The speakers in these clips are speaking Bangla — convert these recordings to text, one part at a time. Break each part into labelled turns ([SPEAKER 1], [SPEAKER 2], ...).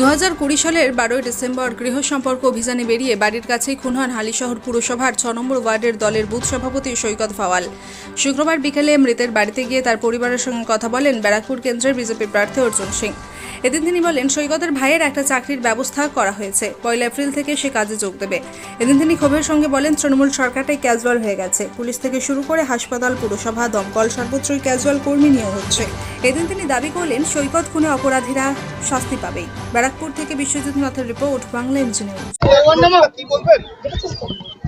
[SPEAKER 1] দু হাজার কুড়ি সালের বারোই ডিসেম্বর গৃহ সম্পর্ক অভিযানে বেরিয়ে বাড়ির কাছেই খুন হন হালিশহর পুরসভার ছ নম্বর ওয়ার্ডের দলের বুথ সভাপতি সৈকত ফাওয়াল শুক্রবার বিকেলে মৃতের বাড়িতে গিয়ে তার পরিবারের সঙ্গে কথা বলেন ব্যারাকপুর কেন্দ্রের বিজেপি প্রার্থী অর্জুন সিং এদিন তিনি বলেন সৈকতের ভাইয়ের একটা চাকরির ব্যবস্থা করা হয়েছে পয়লা এপ্রিল থেকে সে কাজে যোগ দেবে এদিন তিনি ক্ষোভের সঙ্গে বলেন তৃণমূল সরকারটাই ক্যাজুয়াল হয়ে গেছে পুলিশ থেকে শুরু করে হাসপাতাল পুরসভা দমকল সর্বত্রই ক্যাজুয়াল কর্মী নিয়োগ হচ্ছে এদিন তিনি দাবি করলেন সৈকত খুনে অপরাধীরা শাস্তি পাবে ব্যারাকপুর থেকে বিশ্বজিৎ নাথের রিপোর্ট বাংলা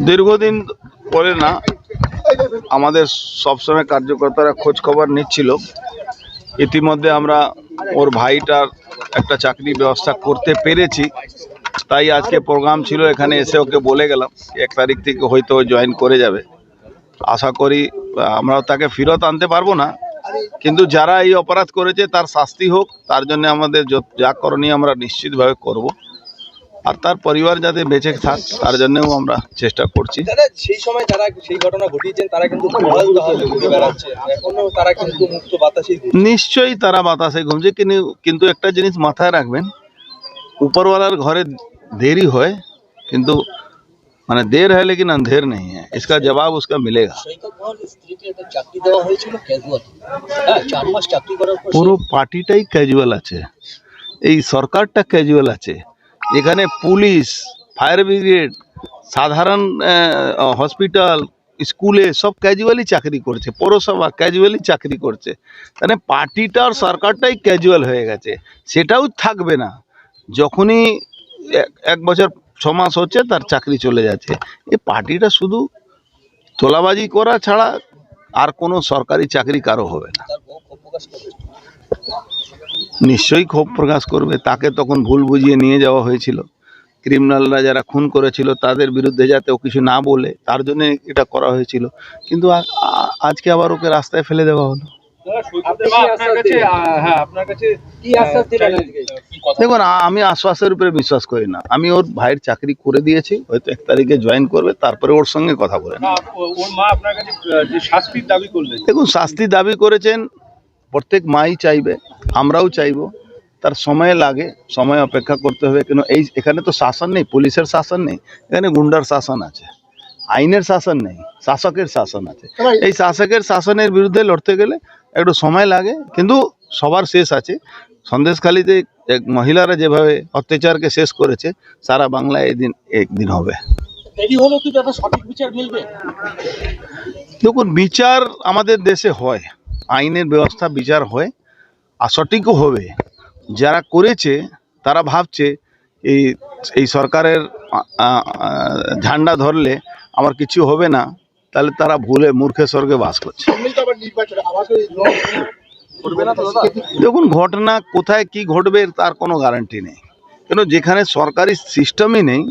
[SPEAKER 2] দীর্ঘদিন পরে না আমাদের সবসময় কার্যকর্তারা খোঁজ খবর নিচ্ছিল ইতিমধ্যে আমরা ওর ভাইটার একটা চাকরি ব্যবস্থা করতে পেরেছি তাই আজকে প্রোগ্রাম ছিল এখানে এসে ওকে বলে গেলাম এক তারিখ থেকে হয়তো জয়েন করে যাবে আশা করি আমরা তাকে ফেরত আনতে পারবো না কিন্তু যারা এই অপরাধ করেছে তার শাস্তি হোক তার জন্য আমাদের যা করণীয় আমরা নিশ্চিতভাবে করব আর তার পরিবার যাতে বেঁচে থাক তার জন্যও আমরা চেষ্টা করছি সেই সময় যারা সেই ঘটনা ঘটিয়েছেন তারা কিন্তু তারা কিন্তু মুক্ত বাতাসে নিশ্চয়ই তারা বাতাসে ঘুমছে কিন্তু একটা জিনিস মাথায় রাখবেন উপরওয়ালার ঘরে দেরি হয় কিন্তু মানে দের হ্যাঁ লেকিন অন্ধের নেই है জবাব जवाब उसका পুরো পার্টিটাই ক্যাজুয়াল আছে এই সরকারটা ক্যাজুয়াল আছে এখানে পুলিশ ফায়ার ব্রিগেড সাধারণ হসপিটাল স্কুলে সব ক্যাজুয়ালি চাকরি করছে পৌরসভা ক্যাজুয়ালি চাকরি করছে মানে পার্টিটা আর সরকারটাই ক্যাজুয়াল হয়ে গেছে সেটাও থাকবে না যখনই এক বছর ছ মাস হচ্ছে তার চাকরি চলে যাচ্ছে এ পার্টিটা শুধু তোলাবাজি করা ছাড়া আর কোনো সরকারি চাকরি কারো হবে না নিশ্চয়ই ক্ষোভ প্রকাশ করবে তাকে তখন ভুল বুঝিয়ে নিয়ে যাওয়া হয়েছিল ক্রিমিনালরা যারা খুন করেছিল তাদের বিরুদ্ধে যাতে ও কিছু না বলে তার জন্য এটা করা হয়েছিল কিন্তু আজকে আবার ওকে রাস্তায় ফেলে দেওয়া হলো হ্যাঁ, দেখুন আমি আশ্বাসের উপরে বিশ্বাস করি না আমি ওর ভাইয়ের চাকরি করে দিয়েছি হয়তো এক তারিখে জয়েন করবে তারপরে ওর সঙ্গে কথা বলে দেখুন শাস্তি দাবি করেছেন প্রত্যেক মাই চাইবে আমরাও চাইব তার সময় লাগে সময় অপেক্ষা করতে হবে কেন এই এখানে তো শাসন নেই পুলিশের শাসন নেই এখানে গুন্ডার শাসন আছে আইনের শাসন নেই শাসকের শাসন আছে এই শাসকের শাসনের বিরুদ্ধে লড়তে গেলে একটু সময় লাগে কিন্তু সবার শেষ আছে সন্দেশখালিতে মহিলারা যেভাবে অত্যাচারকে শেষ করেছে সারা বাংলায় এদিন একদিন হবে দেখুন বিচার আমাদের দেশে হয় আইনের ব্যবস্থা বিচার হয় আর সঠিকও হবে যারা করেছে তারা ভাবছে এই এই সরকারের ঝান্ডা ধরলে আমার কিছু হবে না তাহলে তারা ভুলে মূর্খে স্বর্গে বাস করছে দেখুন ঘটনা কোথায় কি ঘটবে তার কোনো গ্যারান্টি নেই কেন যেখানে সরকারি সিস্টেমই নেই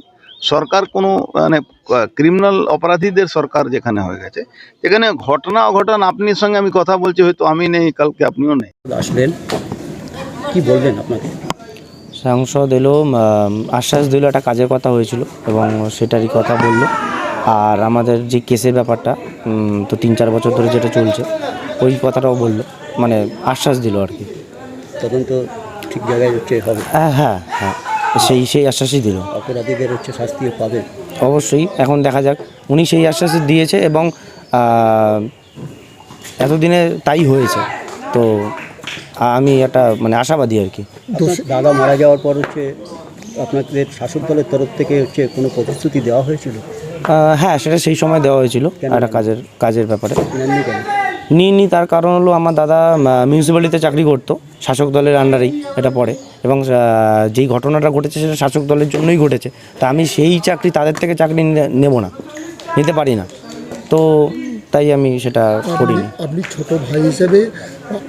[SPEAKER 2] সরকার কোনো মানে ক্রিমিনাল অপরাধীদের সরকার যেখানে হয়ে গেছে এখানে ঘটনা অঘটন আপনির সঙ্গে আমি কথা বলছি হয়তো আমি নেই কালকে আপনিও নেই আসবেন
[SPEAKER 3] কি বলবেন আপনাকে সাংসদ এলো আশ্বাস দিল একটা কাজের কথা হয়েছিল এবং সেটারই কথা বললো আর আমাদের যে কেসের ব্যাপারটা তো তিন চার বছর ধরে যেটা চলছে ওই কথাটাও বললো মানে আশ্বাস দিল আর কি
[SPEAKER 4] তখন তো ঠিক জায়গায় হচ্ছে
[SPEAKER 3] হ্যাঁ হ্যাঁ হ্যাঁ সেই সেই আশ্বাসই দিল অপরাধীদের হচ্ছে শাস্তি পাবে অবশ্যই এখন দেখা যাক উনি সেই আশ্বাস দিয়েছে এবং এতদিনে তাই হয়েছে তো আমি এটা মানে আশাবাদী আর কি
[SPEAKER 4] দাদা মারা যাওয়ার পর হচ্ছে আপনাদের শাসক দলের তরফ থেকে হচ্ছে কোনো প্রতিশ্রুতি দেওয়া হয়েছিল
[SPEAKER 3] হ্যাঁ সেটা সেই সময় দেওয়া হয়েছিল একটা কাজের কাজের ব্যাপারে নিইনি তার কারণ হলো আমার দাদা মিউনিসিপ্যালিটিতে চাকরি করতো শাসক দলের আন্ডারেই এটা পড়ে এবং যেই ঘটনাটা ঘটেছে সেটা শাসক দলের জন্যই ঘটেছে তা আমি সেই চাকরি তাদের থেকে চাকরি নেব না নিতে পারি না তো তাই আমি সেটা করি মানে
[SPEAKER 4] আপনি ছোট ভাই হিসেবে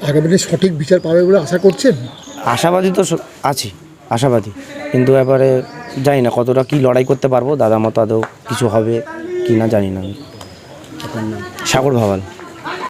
[SPEAKER 4] আগামী সঠিক বিচার পাবে বলে আশা করছেন
[SPEAKER 3] আশাবাদী তো আছি আশাবাদী কিন্তু এবারে জানি না কতটা কি লড়াই করতে পারবো দাদা মতো আদৌ কিছু হবে কি না জানি না সাগর ভাবাল